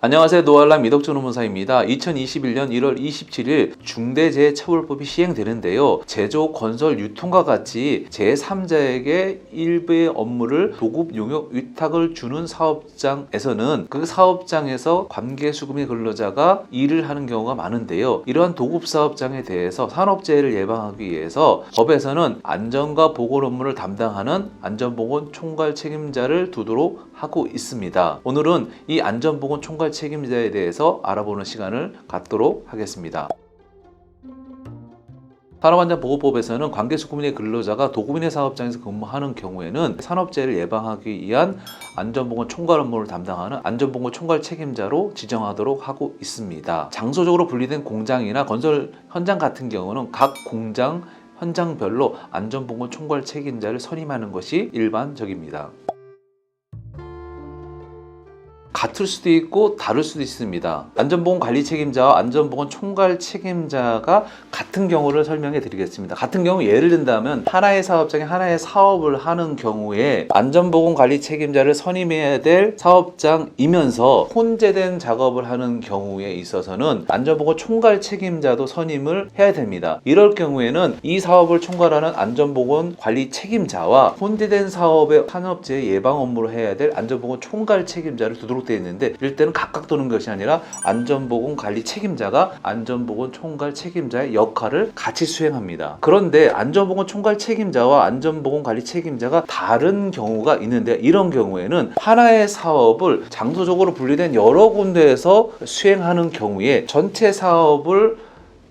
안녕하세요. 노알람 이덕준 의무사입니다. 2021년 1월 27일 중대재해처벌법이 시행되는데요. 제조, 건설, 유통과 같이 제3자에게 일부의 업무를 도급 용역 위탁을 주는 사업장에서는 그 사업장에서 관계수급의 근로자가 일을 하는 경우가 많은데요. 이러한 도급 사업장에 대해서 산업재해를 예방하기 위해서 법에서는 안전과 보건 업무를 담당하는 안전보건 총괄 책임자를 두도록 하고 있습니다. 오늘은 이 안전보건 총괄 책임자에 대해서 알아보는 시간을 갖도록 하겠습니다. 산업안전보호법에서는 관계수급인의 근로자가 도급인의 사업장에서 근무하는 경우에는 산업재해를 예방하기 위한 안전보건 총괄 업무를 담당하는 안전보건 총괄 책임자로 지정하도록 하고 있습니다. 장소적으로 분리된 공장이나 건설 현장 같은 경우는 각 공장 현장별로 안전보건 총괄 책임자를 선임하는 것이 일반적입니다. 같을 수도 있고 다를 수도 있습니다. 안전보건 관리 책임자와 안전보건 총괄 책임자가 같은 경우를 설명해 드리겠습니다. 같은 경우 예를 든다면 하나의 사업장에 하나의 사업을 하는 경우에 안전보건 관리 책임자를 선임해야 될 사업장이면서 혼재된 작업을 하는 경우에 있어서는 안전보건 총괄 책임자도 선임을 해야 됩니다. 이럴 경우에는 이 사업을 총괄하는 안전보건 관리 책임자와 혼재된 사업의 산업재해 예방 업무를 해야 될 안전보건 총괄 책임자를 두도록 되어 있는데 때는 각각 도는 것이 아니라 안전보건 관리 책임자가 안전보건 총괄 책임자의 역할을 같이 수행합니다. 그런데 안전보건 총괄 책임자와 안전보건 관리 책임자가 다른 경우가 있는데 이런 경우에는 하나의 사업을 장소적으로 분리된 여러 군데에서 수행하는 경우에 전체 사업을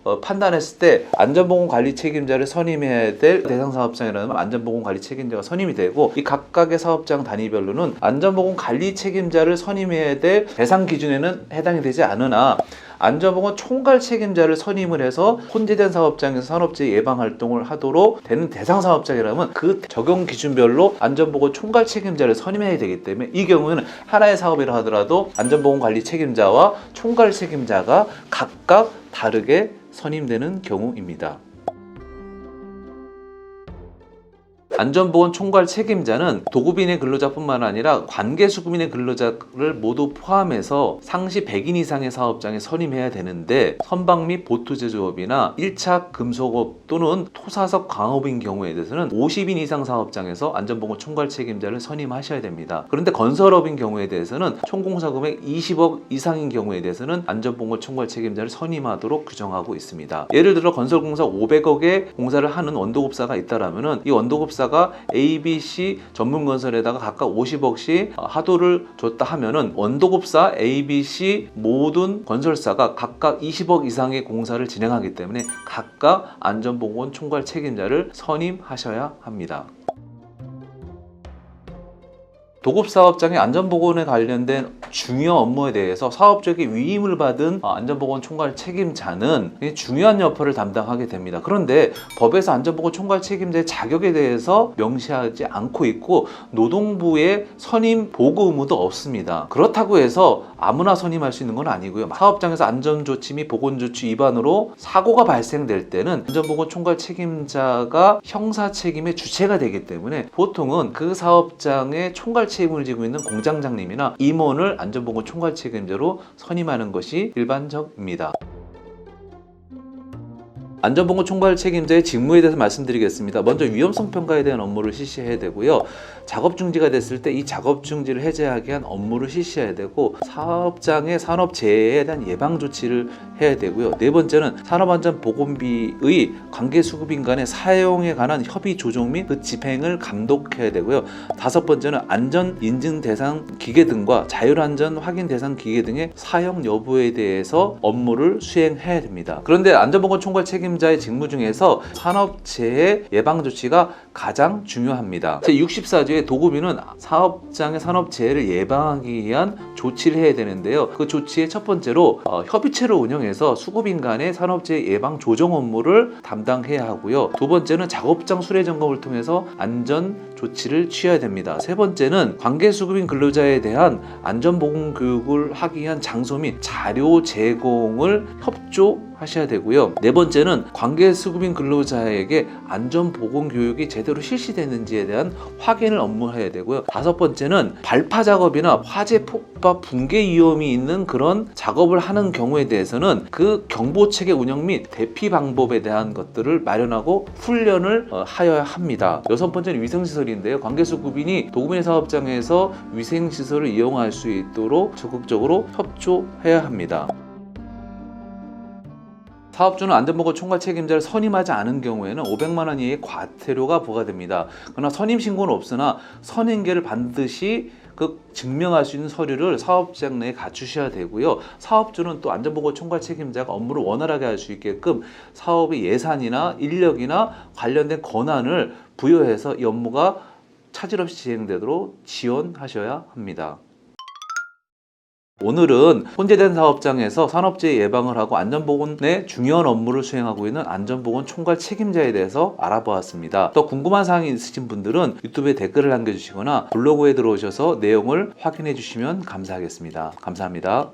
어, 판단했을 때 안전보건 관리 책임자를 선임해야 될 대상 사업장이라면 안전보건 관리 책임자가 선임이 되고 이 각각의 사업장 단위별로는 안전보건 관리 책임자를 선임해야 될 대상 기준에는 해당이 되지 않으나 안전보건 총괄 책임자를 선임을 해서 혼재된 사업장에서 산업재해 예방 활동을 하도록 되는 대상 사업장이라면 그 적용 기준별로 안전보건 총괄 책임자를 선임해야 되기 때문에 이 경우에는 하나의 사업이라 하더라도 안전보건 관리 책임자와 총괄 책임자가 각각 다르게 선임되는 경우입니다. 안전보건 총괄 책임자는 도급인의 근로자뿐만 아니라 관계수급인의 근로자를 모두 포함해서 상시 100인 이상의 사업장에 선임해야 되는데 선박 및 보트 제조업이나 1차 금속업 또는 토사석 광업인 경우에 대해서는 50인 이상 사업장에서 안전보건 총괄 책임자를 선임하셔야 됩니다. 그런데 건설업인 경우에 대해서는 총공사 금액 20억 이상인 경우에 대해서는 안전보건 총괄 책임자를 선임하도록 규정하고 있습니다. 예를 들어 건설공사 500억의 공사를 하는 원도급사가 있다라면은 이 원도급사 가 A, B, C 전문 건설에다가 각각 50억씩 하도를 줬다 하면은 원도급사 A, B, C 모든 건설사가 각각 20억 이상의 공사를 진행하기 때문에 각각 안전보건 총괄 책임자를 선임하셔야 합니다. 도급 사업장의 안전보건에 관련된 중요 업무에 대해서 사업적인 위임을 받은 어, 안전보건 총괄 책임자는 중요한 역할을 담당하게 됩니다. 그런데 법에서 안전보건 총괄 책임자의 자격에 대해서 명시하지 않고 있고 노동부의 선임 보고 의무도 없습니다. 그렇다고 해서 아무나 선임할 수 있는 건 아니고요. 사업장에서 안전조치 및 보건조치 위반으로 사고가 발생될 때는 안전보건 총괄 책임자가 형사 책임의 주체가 되기 때문에 보통은 그 사업장의 총괄 책임 을 지고 있는 공장장님이나 임원을 안전보건 총괄 책임자로 선임하는 것이 일반적입니다. 안전보건 총괄 책임자의 직무에 대해서 말씀드리겠습니다. 먼저 위험성 평가에 대한 업무를 실시해야 되고요. 작업 중지가 됐을 때 이 작업 중지를 해제하기 위한 업무를 실시해야 되고 사업장의 산업 재해에 대한 예방 조치를 해야 되고요. 네 번째는 산업안전보건비의 관계 수급인 간의 사용에 관한 협의 조정 및 그 집행을 감독해야 되고요. 다섯 번째는 안전 인증 대상 기계 등과 자율안전 확인 대상 기계 등의 사용 여부에 대해서 업무를 수행해야 됩니다. 그런데 안전보건 총괄 책임 자의 직무 중에서 산업재해 예방 조치가 가장 중요합니다. 제64조의 도급인은 사업장의 산업재해를 예방하기 위한 조치를 해야 되는데요. 그 조치의 첫 번째로 어, 협의체를 운영해서 수급인 간의 산업재해 예방 조정 업무를 담당해야 하고요. 두 번째는 작업장 수례 점검을 통해서 안전 조치를 취해야 됩니다. 세 번째는 관계 수급인 근로자에 대한 안전 보건 교육을 하기 위한 장소 및 자료 제공을 협조 하셔야 되고요. 네 번째는 관계 수급인 근로자에게 안전 보건 교육이 제대로 실시되는지에 대한 확인을 업무해야 되고요. 다섯 번째는 발파 작업이나 화재 폭발 붕괴 위험이 있는 그런 작업을 하는 경우에 대해서는 그 경보 체계 운영 및 대피 방법에 대한 것들을 마련하고 훈련을 어, 하여야 합니다. 여섯 번째는 위생시설인데요. 관계수급인이 도구민 사업장에서 위생시설을 이용할 수 있도록 적극적으로 협조해야 합니다. 사업주는 안전보건 총괄 책임자를 선임하지 않은 경우에는 500만 원 이하의 과태료가 부과됩니다. 그러나 선임 신고는 없으나 선임계를 반드시 그 증명할 수 있는 서류를 사업장 내에 갖추셔야 되고요. 사업주는 또 안전보건 총괄 책임자가 업무를 원활하게 할 수 있게끔 사업의 예산이나 인력이나 관련된 권한을 부여해서 이 업무가 차질 없이 진행되도록 지원하셔야 합니다. 오늘은 혼재된 사업장에서 산업재해 예방을 하고 안전보건의 중요한 업무를 수행하고 있는 안전보건 총괄 책임자에 대해서 알아보았습니다. 더 궁금한 사항이 있으신 분들은 유튜브에 댓글을 남겨주시거나 블로그에 들어오셔서 내용을 확인해 주시면 감사하겠습니다. 감사합니다.